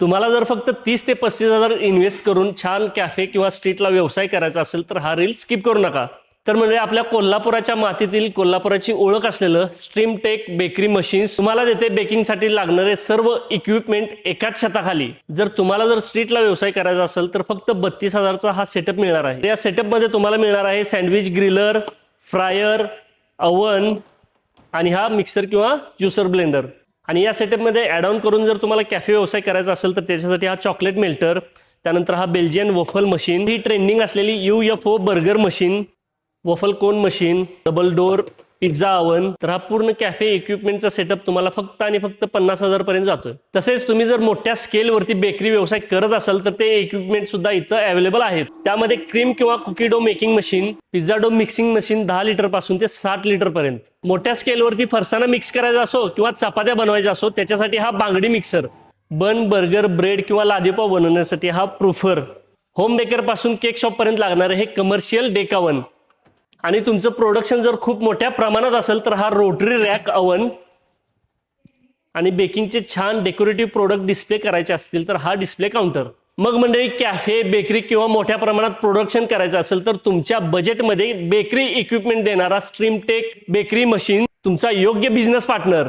तुम्हाला जर फक्त तीस ते पस्तीस हजार इन्व्हेस्ट करून छान कॅफे किंवा स्ट्रीटला व्यवसाय करायचा असेल तर हा रील स्किप करू नका. तर म्हणजे आपल्या कोल्हापुराच्या मातीतील कोल्हापुराची ओळख असलेलं स्ट्रीम टेक बेकरी मशीन्स तुम्हाला देते बेकिंगसाठी लागणारे सर्व इक्विपमेंट एकाच छताखाली. जर तुम्हाला जर स्ट्रीटला व्यवसाय करायचा असेल तर फक्त बत्तीस हजारचा हा सेटअप मिळणार आहे. या सेटअपमध्ये तुम्हाला मिळणार आहे सँडविच ग्रिलर फ्रायर अवन आणि हा मिक्सर किंवा ज्युसर ब्लेंडर आणि या सेटअपमध्ये ॲड ऑन करून जर तुम्हाला कॅफे व्यवसाय करायचा असेल तर त्याच्यासाठी हा चॉकलेट मेल्टर त्यानंतर हा बेल्जियन वफल मशीन ही ट्रेंडिंग असलेली U F O burger machine waffle cone machine double door pizza oven तर हा पूर्ण कॅफे इक्विपमेंटचा सेटअप तुम्हाला फक्त आणि फक्त पन्नास हजार पर्यंत जातोय. तसेच तुम्ही जर मोठ्या स्केलवरती बेकरी व्यवसाय करत असाल तर ते इक्विपमेंट सुद्धा इथं अवेलेबल आहेत. त्यामध्ये क्रीम किंवा cookie dough making machine pizza dough mixing machine दहा लिटरपासून ते साठ लिटर पर्यंत. मोठ्या स्केलवरती फरसाना मिक्स करायचा असो किंवा चपात्या बनवायच्या असो त्याच्यासाठी हा बांगडी मिक्सर बन बर्गर ब्रेड किंवा लादीपाव बनवण्यासाठी हा प्रुफर होम बेकरपासून केक शॉप पर्यंत लागणारे हे कमर्शियल डेकावन आणि तुमचं प्रोडक्शन जर खूप मोठ्या प्रमाणात असेल तर हा रोटरी रॅक अवन आणि बेकिंगचे छान डेकोरेटिव्ह प्रोडक्ट डिस्प्ले करायचे असतील तर हा डिस्प्ले काउंटर मग मंडळी कॅफे बेकरी किंवा मोठ्या प्रमाणात प्रोडक्शन करायचं असेल तर तुमच्या बजेटमध्ये बेकरी इक्विपमेंट देणारा स्ट्रीमटेक बेकरी मशीन तुमचा योग्य बिझनेस पार्टनर